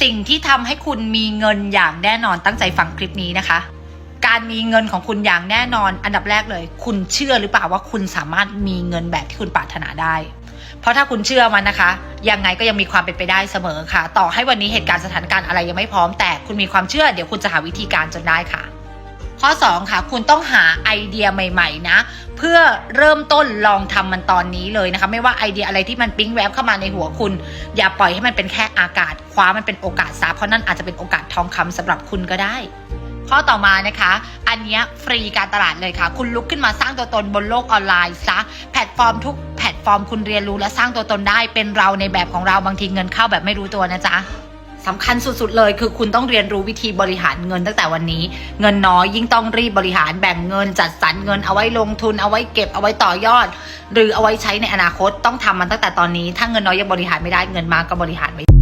สิ่งที่ทำให้คุณมีเงินอย่างแน่นอนตั้งใจฟังคลิปนี้นะคะ การมีเงินของคุณอย่างแน่นอน อันดับแรกเลย คุณเชื่อหรือเปล่าว่าคุณสามารถมีเงินแบบที่คุณปรารถนาได้ เพราะถ้าคุณเชื่อมันนะคะยังไงก็ยังมีความเป็นไปได้เสมอค่ะ ต่อให้วันนี้เหตุการณ์สถานการณ์อะไรยังไม่พร้อมแต่คุณมีความเชื่อเดี๋ยวคุณจะหาวิธีการจนได้ค่ะ ข้อ 2 ค่ะ คุณต้องหาไอเดียใหม่ ๆ นะ เพื่อเริ่มต้นลองทำมันตอนนี้เลยนะคะ ไม่ว่าไอเดียอะไรที่มันปิ๊งแวบเข้ามาในหัวคุณ อย่าปล่อยให้มันเป็นแค่อากาศ คว้ามันเป็นโอกาสซะเพราะนั่นอาจจะเป็นโอกาสทองคำสำหรับคุณก็ได้ ข้อต่อมานะคะ อันนี้ฟรีการตลาดเลยค่ะ คุณลุกขึ้นมาสร้างตัวตนบนโลกออนไลน์ซะแพลตฟอร์มทุกแพลตฟอร์มคุณเรียนรู้และสร้างตัวตนได้เป็นเราในแบบของเราบางทีเงินเข้าแบบไม่รู้ตัวนะจ๊ะ สำคัญสุดๆเลย คือคุณต้องเรียนรู้วิธีบริหารเงินตั้งแต่วันนี้ เงินน้อยยิ่งต้องรีบบริหารแบ่งเงินจัดสรรเงินเอาไว้ลงทุนเอาไว้เก็บเอาไว้ต่อยอด หรือเอาไว้ใช้ในอนาคตต้องทำมันตั้งแต่ตอนนี้ ถ้าเงินน้อยยังบริหารไม่ได้เงินมากก็บริหารไม่